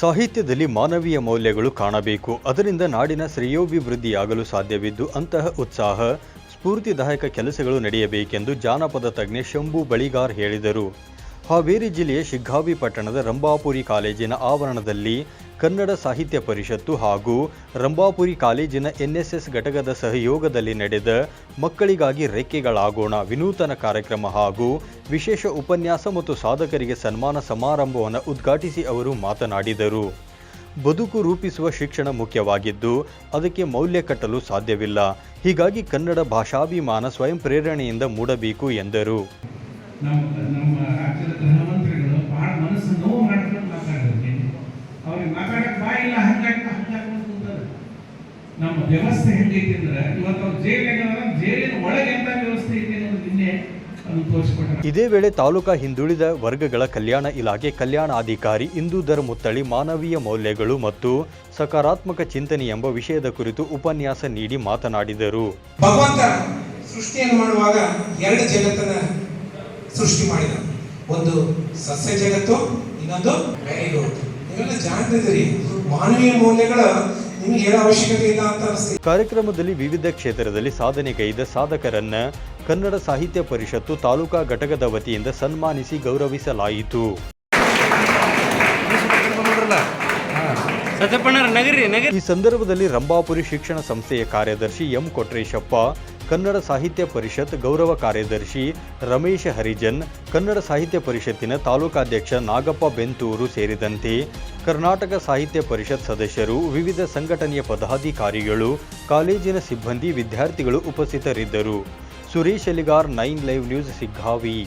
ಸಾಹಿತ್ಯದಲ್ಲಿ ಮಾನವೀಯ ಮೌಲ್ಯಗಳು ಕಾಣಬೇಕು. ಅದರಿಂದ ನಾಡಿನ ಶ್ರೇಯೋಭಿವೃದ್ಧಿಯಾಗಲು ಸಾಧ್ಯವಿದ್ದು ಅಂತಹ ಉತ್ಸಾಹ, ಸ್ಫೂರ್ತಿದಾಯಕ ಕೆಲಸಗಳು ನಡೆಯಬೇಕೆಂದು ಜಾನಪದ ತಜ್ಞೆ ಶಂಭು ಬಳಿಗಾರ್ ಹೇಳಿದರು. ಹಾವೇರಿ ಜಿಲ್ಲೆಯ ಶಿಗ್ಗಾವಿ ಪಟ್ಟಣದ ರಂಭಾಪುರಿ ಕಾಲೇಜಿನ ಆವರಣದಲ್ಲಿ ಕನ್ನಡ ಸಾಹಿತ್ಯ ಪರಿಷತ್ತು ಹಾಗೂ ರಂಭಾಪುರಿ ಕಾಲೇಜಿನ ಎನ್ಎಸ್ಎಸ್ ಘಟಕದ ಸಹಯೋಗದಲ್ಲಿ ನಡೆದ ಮಕ್ಕಳಿಗಾಗಿ ರೆಕ್ಕೆಗಳಾಗೋಣ ವಿನೂತನ ಕಾರ್ಯಕ್ರಮ ಹಾಗೂ ವಿಶೇಷ ಉಪನ್ಯಾಸ ಮತ್ತು ಸಾಧಕರಿಗೆ ಸನ್ಮಾನ ಸಮಾರಂಭವನ್ನು ಉದ್ಘಾಟಿಸಿ ಅವರು ಮಾತನಾಡಿದರು. ಬದುಕು ರೂಪಿಸುವ ಶಿಕ್ಷಣ ಮುಖ್ಯವಾಗಿದ್ದು, ಅದಕ್ಕೆ ಮೌಲ್ಯ ಕಟ್ಟಲು ಸಾಧ್ಯವಿಲ್ಲ. ಹೀಗಾಗಿ ಕನ್ನಡ ಭಾಷಾಭಿಮಾನ ಸ್ವಯಂ ಪ್ರೇರಣೆಯಿಂದ ಮೂಡಬೇಕು ಎಂದರು. ನಮ್ಮ ವ್ಯವಸ್ಥೆ ಹೆಂಗೈತಿ ಅಂದ್ರೆ ಇವತ್ತು ಅವ್ರು ಜೈಲಿಗೆ ಜೈಲಿನ ಒಳಗೆ ಎಂತ ವ್ಯವಸ್ಥೆ ಐತಿ ಅನ್ನೋದು ನಿನ್ನೆ ಇದೇ ವೇಳೆ ತಾಲೂಕಾ ಹಿಂದುಳಿದ ವರ್ಗಗಳ ಕಲ್ಯಾಣ ಇಲಾಖೆ ಕಲ್ಯಾಣಾಧಿಕಾರಿ ಇಂದೂಧರ್ ಮುತ್ತಳಿ ಮಾನವೀಯ ಮೌಲ್ಯಗಳು ಮತ್ತು ಸಕಾರಾತ್ಮಕ ಚಿಂತನೆ ಎಂಬ ವಿಷಯದ ಕುರಿತು ಉಪನ್ಯಾಸ ನೀಡಿ ಮಾತನಾಡಿದರು. ಭಗವಂತ ಸೃಷ್ಟಿಯನ್ನು ಮಾಡುವಾಗ ಎರಡು ಜಗತ್ತನ್ನ ಸೃಷ್ಟಿ ಮಾಡಿದ. ಒಂದು ಸಸ್ಯ ಜಗತ್ತು ಇನ್ನೊಂದು ವೆರಿ ಮಾನವೀಯ ಮೌಲ್ಯಗಳ ಅವಶ್ಯಕತೆ ಇಲ್ಲ ಅಂತ ಅನಿಸ್ತೀವಿ ಕಾರ್ಯಕ್ರಮದಲ್ಲಿ ವಿವಿಧ ಕ್ಷೇತ್ರದಲ್ಲಿ ಸಾಧನೆಗೈದ ಸಾಧಕರನ್ನ ಕನ್ನಡ ಸಾಹಿತ್ಯ ಪರಿಷತ್ತು ತಾಲೂಕಾ ಘಟಕದ ವತಿಯಿಂದ ಸನ್ಮಾನಿಸಿ ಗೌರವಿಸಲಾಯಿತು. ಈ ಸಂದರ್ಭದಲ್ಲಿ ರಂಭಾಪುರಿ ಶಿಕ್ಷಣ ಸಂಸ್ಥೆಯ ಕಾರ್ಯದರ್ಶಿ ಎಂ ಕೊಟ್ರೇಶಪ್ಪ ಕನ್ನಡ ಸಾಹಿತ್ಯ ಪರಿಷತ್ ಗೌರವ ಕಾರ್ಯದರ್ಶಿ ರಮೇಶ ಹರಿಜನ್, ಕನ್ನಡ ಸಾಹಿತ್ಯ ಪರಿಷತ್ತಿನ ತಾಲೂಕಾಧ್ಯಕ್ಷ ನಾಗಪ್ಪ ಬೆಂತೂರು ಸೇರಿದಂತೆ ಕರ್ನಾಟಕ ಸಾಹಿತ್ಯ ಪರಿಷತ್ ಸದಸ್ಯರು, ವಿವಿಧ ಸಂಘಟನೆಯ ಪದಾಧಿಕಾರಿಗಳು, ಕಾಲೇಜಿನ ಸಿಬ್ಬಂದಿ ವಿದ್ಯಾರ್ಥಿಗಳು ಉಪಸ್ಥಿತರಿದ್ದರು. Suresh Aligar nine live news, Shiggavi.